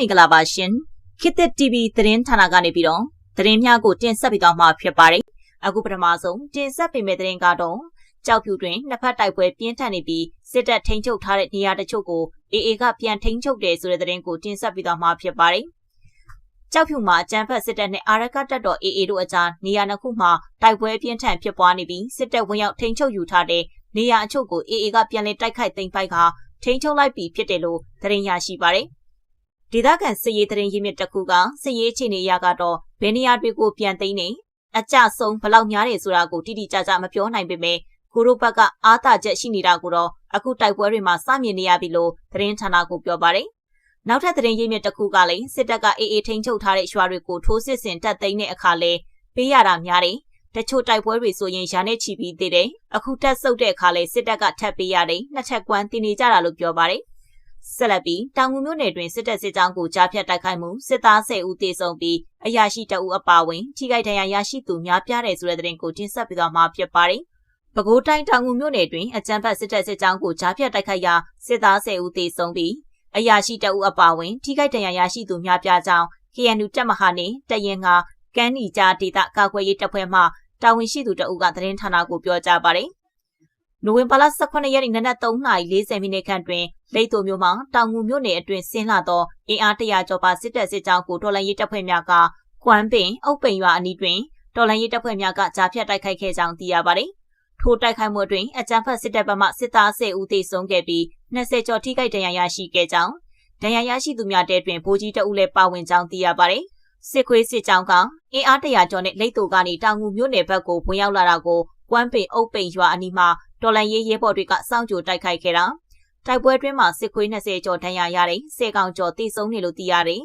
မင်္ဂလာပါရှင်ခေတ်သစ် TV သတင်းဌာနကနေပြီးတော့သတင်းများကိုတင်ဆက်ပေးသွားမှာဖြစ်ပါတယ်အခုပထမဆုံးတင်ဆက်ပေးမယ့်သတင်းကတော့ကြောက်ဖြူတွင်နှစ်ဖက်တိုက်ပွဲပြင်းထန်နေပြီးစစ်တပ်ထိန်းချုပ်ထားတဲ့နေရာတချို့ကိုအေအေကပြန်ထိန်းချုပ်တယ်ဆိုတဲ့သတင်းကိုတင်ဆက်ပေးသွားမှာဖြစ်ပါတယ်ကြောက်ဖြူမှာအကြမ်းဖက်စစ်တပ်နဲ့အာရကတပ်တော် AA တို့အကြားနေရာနှစ်ခုမှာတိုက်ပွဲပြင်းထန်ဖြစ်ပွားနေပြီးစစ်တပ်ဝင်ရောက်ထိန်းချုပ်ယူထားတဲ့နေရာအချို့ကို AA ကပြန်လည်တိုက်ခိုက်သိမ်းပိုက်ကထိန်းချုပ်လိုက်ပြီဖြစ်တယ်လို့သတင်းရရှိပါတယ်။ ဒေသခံစစ်ရေးသတင်းရင်းမြစ်တစ်ခုကစစ်ရေးအခြေအနေအရကတော့ဘယ်နေရာတွေကိုပြန်သိမ်းနေအကြဆုံးဘလောက်များတယ်ဆိုတာကိုတိတိကျကျမပြောနိုင်ပေမဲ့ကိုရိုဘက်ကအားသာချက်ရှိနေတာကိုတော့အခုတိုက်ပွဲတွေမှာစမြင်နေရပြီလို့သတင်းဌာနကပြောပါတယ်။နောက်ထပ်သတင်းရင်းမြစ်တစ်ခုကလည်းစစ်တပ်ကအေးအေးထိန်းချုပ်ထားတဲ့ရွာတွေကိုထိုးစစ်ဆင်တပ်သိမ်းတဲ့အခါလဲပေးရတာများတယ်တချို့တိုက်ပွဲတွေဆိုရင်ရာနဲ့ချီပြီးသေးတယ်အခုတက်ဆုပ်တဲ့အခါလဲစစ်တပ်ကထပ်ပေးရတယ်နှစ်ချက်ကွမ်းတင်နေကြတာလို့ပြောပါတယ် ဆက်လက်ပြီးတောင်ငူမြို့နယ်တွင်စစ်တပ်စစ်ကြောင်းကိုကြားဖြတ်တိုက်ခိုက်မှုစစ်သား10ဦးသေဆုံးပြီးအရာရှိတအုပ်အပါဝင်ထိခိုက်ဒဏ်ရာရရှိသူများပြားတယ်ဆိုတဲ့သတင်းကိုတင်ဆက်ပေးသွားမှာဖြစ်ပါတယ်။ပဲခူးတိုင်းတောင်ငူမြို့နယ်တွင်အကြမ်းဖက်စစ်တပ်စစ်ကြောင်းကိုကြားဖြတ်တိုက်ခိုက်ရာစစ်သား10ဦးသေဆုံးပြီးအရာရှိတအုပ်အပါဝင်ထိခိုက်ဒဏ်ရာရရှိသူများပြားကြောင်း KNU တပ်မဟာနေတရင်ငါကန်းနီကြားဒေသကာကွယ်ရေးတပ်ဖွဲ့မှတာဝန်ရှိသူတအုပ်ကသတင်းဌာနကိုပြောကြားပါတယ်။ နိုဝင်ဘာလ18ရက်နေ့နနက်3:40မိနစ်ခန့်တွင်လိတ်တိုမျိုးမှာတောင်ငူမြို့နယ်အတွင်းဆင်းလာသောအင်အားတရာကျော်ပါစစ်တပ်စစ်ကြောင်းကိုတော်လှန်ရေးတပ်ဖွဲ့များကကွမ်ပင်အုပ်ပိန်ရွာအနီးတွင်တော်လှန်ရေးတပ်ဖွဲ့များကကြားဖြတ်တိုက်ခိုက်ခဲ့ကြောင်းသိရပါတယ်။ထိုတိုက်ခိုက်မှုအတွင်းအကြမ်းဖက်စစ်တပ်ဘက်မှစစ်သား10ဦးသေဆုံးခဲ့ပြီး20ကျော်ထိခိုက်ဒဏ်ရာရရှိခဲ့ကြောင်းဒဏ်ရာရရှိသူများတဲတွင်ဗိုလ်ကြီးတအုပ်လည်းပါဝင်ကြောင်းသိရပါတယ်။စစ်ခွေးစစ်ကြောင်းကအင်အားတရာကျော်နဲ့လိတ်တူကနေတောင်ငူမြို့နယ်ဘက်ကိုဝင်ရောက်လာတာကိုကွမ်းပင်အုပ်ပိန်ရွာအနီးမှာ တော်လန်ရေးရဲဘော်တွေကစောင့်ကြိုတိုက်ခိုက်ခဲ့တာတိုက်ပွဲတွင်းမှာစစ်ခွေး20ကျော်ဒဏ်ရာရတယ်စေကောင်ကျော်တိစုံနေလို့သိရတယ်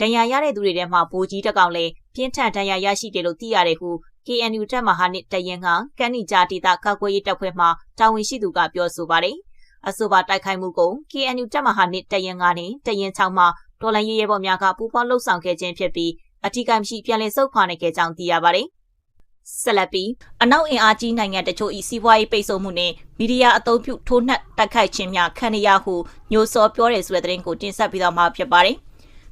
ဒဏ်ရာရတဲ့သူတွေထဲမှာဗိုလ်ကြီးတကောင်လည်းပြင်းထန်ဒဏ်ရာရရှိတယ်လို့သိရတယ်ဟု KNU တပ်မဟာနစ်တရင်ကကန်းနီဂျာဒေတာကာကွယ်ရေးတပ်ဖွဲ့မှတာဝန်ရှိသူကပြောဆိုပါတယ်အဆိုပါတိုက်ခိုက်မှုကို KNU တပ်မဟာနစ်တရင်ကနေတရင်ချောင်းမှာတော်လိုင်းရေးရဲဘော်များကပူးပေါင်းလှုပ်ဆောင်ခဲ့ခြင်းဖြစ်ပြီးအထီးကမရှိပြန်လည်ဆုတ်ခွာနေခဲ့ကြောင်းသိရပါတယ်။ ဆက်လက်ပြီးအနောက်အင်အားကြီးနိုင်ငံတချို့၏စီးပွားရေးပိတ်ဆို့မှုနှင့်မီဒီယာအသုံးပြုထိုးနှက်တိုက်ခိုက်ခြင်းများခံရဟုညိုစောပြောတယ်ဆိုတဲ့သတင်းကိုတင်ဆက်ပြီးတော့မှာဖြစ်ပါတယ်။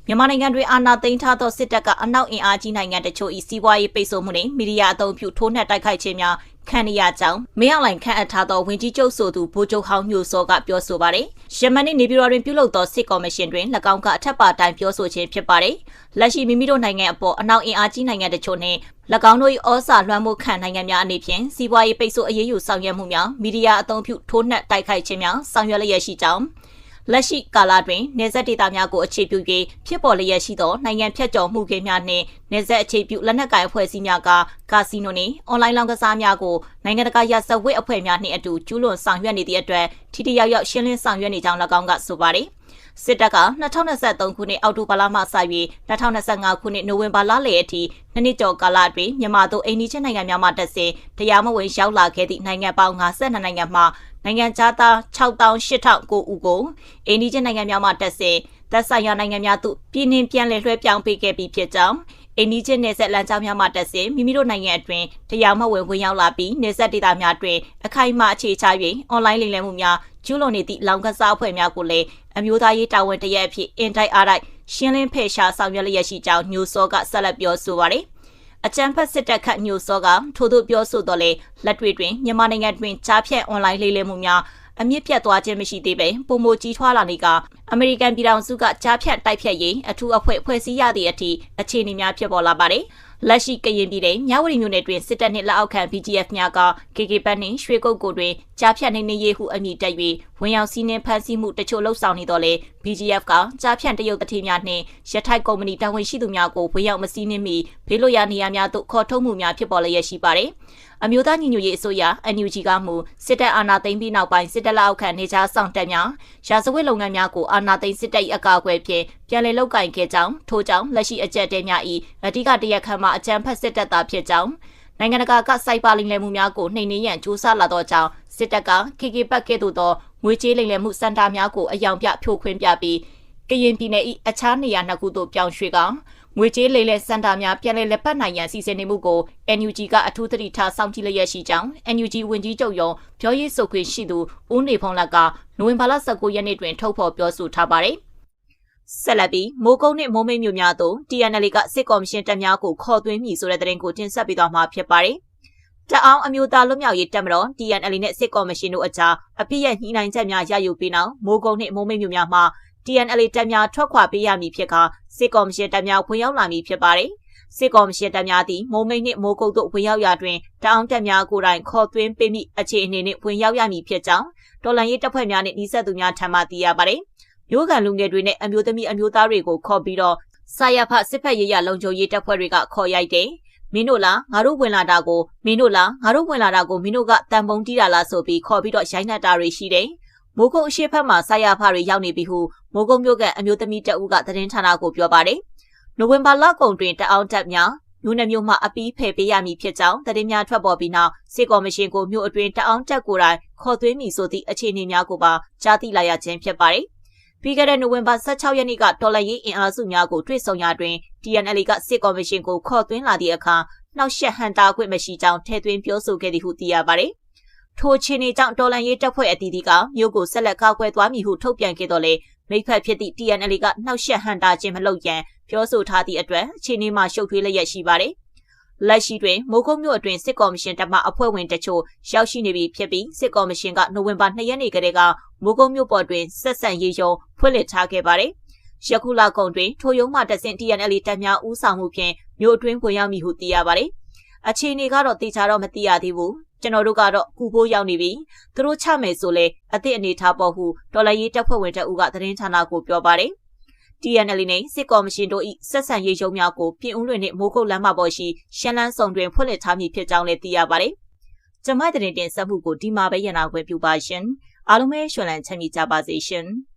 မြန်မာနိုင်ငံတွင်အာဏာသိမ်းထားသောစစ်တပ်ကအနောက်အင်အားကြီးနိုင်ငံတချို့၏စီးပွားရေးပိတ်ဆို့မှုနှင့်မီဒီယာအသုံးပြုထိုးနှက်တိုက်ခိုက်ခြင်းများခံရကြောင်းမင်းအောင်လှိုင်ခန့်အပ်ထားသောဝင်ကြီးချုပ်ဆိုသူဗိုလ်ချုပ်ဟောင်းမျိုးစောကပြောဆိုပါတယ်။ယမန်နေ့နေပြည်တော်တွင်ပြုလုပ်သောစစ်ကော်မရှင်တွင်၎င်းကအထက်ပါတိုင်းပြောဆိုခြင်းဖြစ်ပါတယ်။လက်ရှိမိမိတို့နိုင်ငံအပေါ်အနောက်အင်အားကြီးနိုင်ငံတချို့နှင့်၎င်းတို့၏ဩစာလွှမ်းမိုးခံနိုင်ငံများအနေဖြင့်စီးပွားရေးပိတ်ဆို့အရေးယူဆောင်ရွက်မှုများမီဒီယာအသုံးပြုထိုးနှက်တိုက်ခိုက်ခြင်းများဆောင်ရွက်လျက်ရှိကြောင်း လက်ရှိကာလတွင်နေဆက်ဒေတာများကိုအခြေပြု၍ဖြစ်ပေါ်လျက်ရှိသောနိုင်ငံဖြတ်ကျော်မှုကိများနှင့်နေဆက်အခြေပြုလက်နက်ကိုင်အဖွဲ့အစည်းများကကာစီနိုနှင့်အွန်လိုင်းလောင်းကစားများကိုနိုင်ငံတကာရစဝစ်အဖွဲ့များနှင့်အတူကျူးလွန်ဆောင်ရွက်နေသည့်အတွက်ထိထိရောက်ရောက်ရှင်းလင်းဆောင်ရွက်နေကြောင်း၎င်းကဆိုပါသည် စစ်တပ်က2023ခုနှစ်အောက်တိုဘာလမှစ၍2025ခုနှစ်နိုဝင်ဘာလလယ်အထိနှစ်နှစ်ကျော်ကာလအတွင်းမြန်မာတို့အိန္ဒိယနိုင်ငံများမှတက်ဆင်တရားမဝင်ရောက်လာခဲ့သည့်နိုင်ငံပေါင်း52နိုင်ငံမှနိုင်ငံခြားသား68,009ဦးကိုအိန္ဒိယနိုင်ငံများမှတက်ဆင်သက်ဆိုင်ရာနိုင်ငံများသို့ပြည်နှင်ပြန်လည်လွှဲပြောင်းပေးခဲ့ပြီးဖြစ်ကြောင်း အိန္ဒိယနယ်စပ်လမ်းကြောင်းများမှတက်ဆင်မိမိတို့နိုင်ငံအတွင်းတရားမဝင်ဝင်ရောက်လာပြီးနယ်စပ်ဒေသများတွင်အခိုင်အမာအခြေချ၍အွန်လိုင်းလိမ်လည်မှုများကျူးလွန်နေသည့်လောင်ကစားအဖွဲ့များကိုလည်းအမျိုးသားရေးတာဝန်တရက်အဖြစ်အင်တိုက်အားတိုက်ရှင်းလင်းဖယ်ရှားဆောင်ရွက်လျက်ရှိကြောင်းညိုစောကဆက်လက်ပြောဆိုပါရယ်အကြံဖက်စစ်တပ်ခတ်ညိုစောကထို့သို့ပြောဆိုတော့လေလက်တွေ့တွင်မြန်မာနိုင်ငံတွင်ကြားဖြတ်အွန်လိုင်းလေးလဲမှုများ အမြင့်ပြတ်သွားခြင်းမရှိသေးပဲပုံမကြီးထွားလာနေကအမေရိကန်ပြည်ထောင်စုကကြားဖြတ်တိုက်ဖြတ်ရေးအထူးအဖွဲ့ဖွဲ့စည်းရသည့်အထိအခြေအနေများဖြစ်ပေါ်လာပါတယ်။လက်ရှိကရင်ပြည်နယ်မြဝတီမြို့နယ်တွင်စစ်တပ်နှင့်လက်အောက်ခံ BGF များက KK ဘတ်နှင့်ရွှေကုတ်ကိုတွင်ကြားဖြတ်နေနေရေးဟုအမည်တက်၍ဝင်ရောက်စီးနှင်းဖမ်းဆီးမှုတချို့လှုပ်ဆောင်နေတော့လေ BGF ကကြားဖြတ်တရုတ်တတိများနှင့်ရထိုက်ကုမ္ပဏီတာဝန်ရှိသူများကိုဝင်ရောက်မစီးနှင်းမီဘေးလွတ်ရာနေရာများသို့ခေါ်ထုတ်မှုများဖြစ်ပေါ်လျက်ရှိပါတယ်။ အမျိုးသားညီညွတ်ရေးအစိုးရ NUG ကမူစစ်တပ်အာဏာသိမ်းပြီးနောက်ပိုင်းစစ်တပ်လက်အောက်ခံနေကြဆောင်တက်များရာဇဝတ်လုပ်ငန်းများကိုအာဏာသိမ်းစစ်တပ်၏အကာအကွယ်ဖြင့်ပြန်လည်လုပ်ကင်ခဲ့ကြောင်းထို့ကြောင့်လက်ရှိအကြက်တဲများ၏အဓိကတရက်ခန့်မှအကြမ်းဖက်စစ်တပ်သားဖြစ်ကြောင်းနိုင်ငံတကာကစိုက်ပါလိမ်လည်မှုများကိုနှိမ်နင်းရန်ကြိုးစားလာသောကြောင့်စစ်တပ်က KK ပတ်ကဲ့သို့သောငွေကြေးလိမ်လည်မှုစင်တာများကိုအယောင်ပြဖြိုခွင်းပြပြီးကရင်ပြည်နယ်၏အခြားနေရာနှစ်ခုသို့ပြောင်းရွှေ့ကငွေ ကြေးလိမ်လည်စင်တာများပြန်လည်လက်ပတ်နိုင်ရန်စီစဉ်နေမှုကို NUG ကအထူးသတိထားစောင့်ကြည့်လျက်ရှိကြောင်း NUG ဝန်ကြီးချုပ်ရုံးပြောရေးဆိုခွင့်ရှိသူဦးနေဖုံးလက်ကနိုဝင်ဘာလ19ရက်နေ့တွင်ထုတ်ဖော်ပြောဆိုထားပါတယ်ဆက်လက်ပြီးမိုးကုတ်နှင့်မိုးမိတ်မြို့များသို့ TNL ကစစ်ကော်မရှင်တပ်များကိုခေါ်သွင်းမည်ဆိုတဲ့သတင်းကိုတင်ဆက်ပေးသွားမှာဖြစ်ပါတယ်။တအောင်အမျိုးသားလွတ်မြောက်ရေးတပ်မတော် TNL နဲ့စစ်ကော်မရှင်တို့အကြားအပြစ်ရညှိနှိုင်းချက်များရယူပြီးနောက်မိုးကုတ်နှင့်မိုးမိတ်မြို့များမှာ TNL တပ်များထွက်ခွာပေးရမည်ဖြစ်ကာစစ်ကော်မရှင်တပ်များဝင်ရောက်လာမည်ဖြစ်ပါတယ်။စစ်ကော်မရှင်တပ်များသည်မိုးမိတ်နှင့်မိုးကုတ်တို့ဝင်ရောက်ရာတွင်တအောင်တပ်များကိုယ်တိုင်ခေါ်သွင်းပေးမိအခြေအနေနှင့်ဝင်ရောက်ရမည်ဖြစ်ကြောင်းတော်လန်ရေးတပ်ဖွဲ့များနှင့်နှိစက်သူများထံမှသိရပါတယ်။မျိုးကန်လူငယ်တွေနဲ့အမျိုးသမီးအမျိုးသားတွေကိုခေါ်ပြီးတော့စာရဖစစ်ဖက်ရေးရလုံခြုံရေးတပ်ဖွဲ့တွေကခေါ်ရိုက်တယ်။မင်းတို့လားငါတို့ဝင်လာတာကိုမင်းတို့လားငါတို့ဝင်လာတာကိုမင်းတို့ကတန်ပုံတီးတာလားဆိုပြီးခေါ်ပြီးတော့ရိုက်နှက်တာတွေရှိတယ်။ မိုးကုတ်အရှိဖက်မှာစာရဖတွေရောက်နေပြီဟုမိုးကုတ်မြို့ကအမျိုးသမီးတအုပ်ကသတင်းဌာနကိုပြောပါတယ်။နိုဝင်ဘာလကုန်တွင်တအောင်တပ်များမြို့နယ်မြို့မှာအပီးဖယ်ပေးရမည်ဖြစ်ကြောင်းသတင်းများထွက်ပေါ်ပြီးနောက်စစ်ကော်မရှင်ကိုမြို့အတွင်းတအောင်တပ်ကိုယ်တိုင်ခေါ်သွင်းမည်ဆိုသည့်အခြေအနေများကိုပါကြားသိလာရခြင်းဖြစ်ပါတယ်။ပြီးခဲ့တဲ့နိုဝင်ဘာ16ရက်နေ့ကတော်လရေးအင်အားစုများကိုတွေ့ဆုံရာတွင် TNL ကစစ်ကော်မရှင်ကိုခေါ်သွင်းလာသည့်အခါနှောက်ယှက်ဟန်တာခွင့်မရှိကြောင်းထည့်သွင်းပြောဆိုခဲ့သည်ဟုသိရပါတယ်။ ထိုချင်းနေကြောင့်တော်လန်ရေးတပ်ဖွဲ့အသီးသီးကမြို့ကိုဆက်လက်ကာကွယ်သွားမည်ဟုထုတ်ပြန်ခဲ့တော်လဲမိဖက်ဖြစ်သည့် TNL ကနှောက်ယှက်ဟန်တာခြင်းမလုပ်ရန်ပြောဆိုထားသည့်အတွက်အခြေအနေမှာရှုပ်ထွေးလျက်ရှိပါတယ်။လက်ရှိတွင်မိုးကုတ်မြို့အတွင်းစစ်ကော်မရှင်တပ်မှအဖွဲ့ဝင်တချို့ရောက်ရှိနေပြီဖြစ်ပြီးစစ်ကော်မရှင်ကနိုဝင်ဘာ2ရက်နေ့ကတည်းကမိုးကုတ်မြို့ပေါ်တွင်ဆက်ဆံရေးရုံဖွင့်လှစ်ထားခဲ့ပါတယ်။ယခုလကုန်တွင်ထိုရုံးမှတဆင့် TNL တပ်များဦးဆောင်မှုဖြင့်မြို့အတွင်းဝင်ရောက်မည်ဟုသိရပါတယ်။အခြေအနေကတော့တေချာတော့မသိရသေးဘူး။ ကျွန်တော်တို့ကတော့ကူဖို့ရောက်နေပြီ။သူတို့ချမယ်ဆိုလဲအသည့်အနေထားပေါ်ဟုဒေါ်လာရေးတပ်ဖွဲ့ဝင်တအုပ်ကသတင်းဌာနကိုပြောပါတယ်။ TNL နဲ့စစ်ကော်မရှင်တို့၏ဆက်ဆံရေးရုံးများကိုပြင်ဦးလွင်နှင့်မိုးကုတ်လမ်းမပေါ်ရှိရှမ်းလန်းဆောင်တွင်ဖွင့်လှစ်ထားမည်ဖြစ်ကြောင်းလည်းသိရပါတယ်။ကျမတဲ့တင်ဆက်မှုကိုဒီမှာပဲရနာခွင့်ပြုပါရှင်။အားလုံးပဲရွှန်လန်းချမ်းမြေကြပါစေရှင်။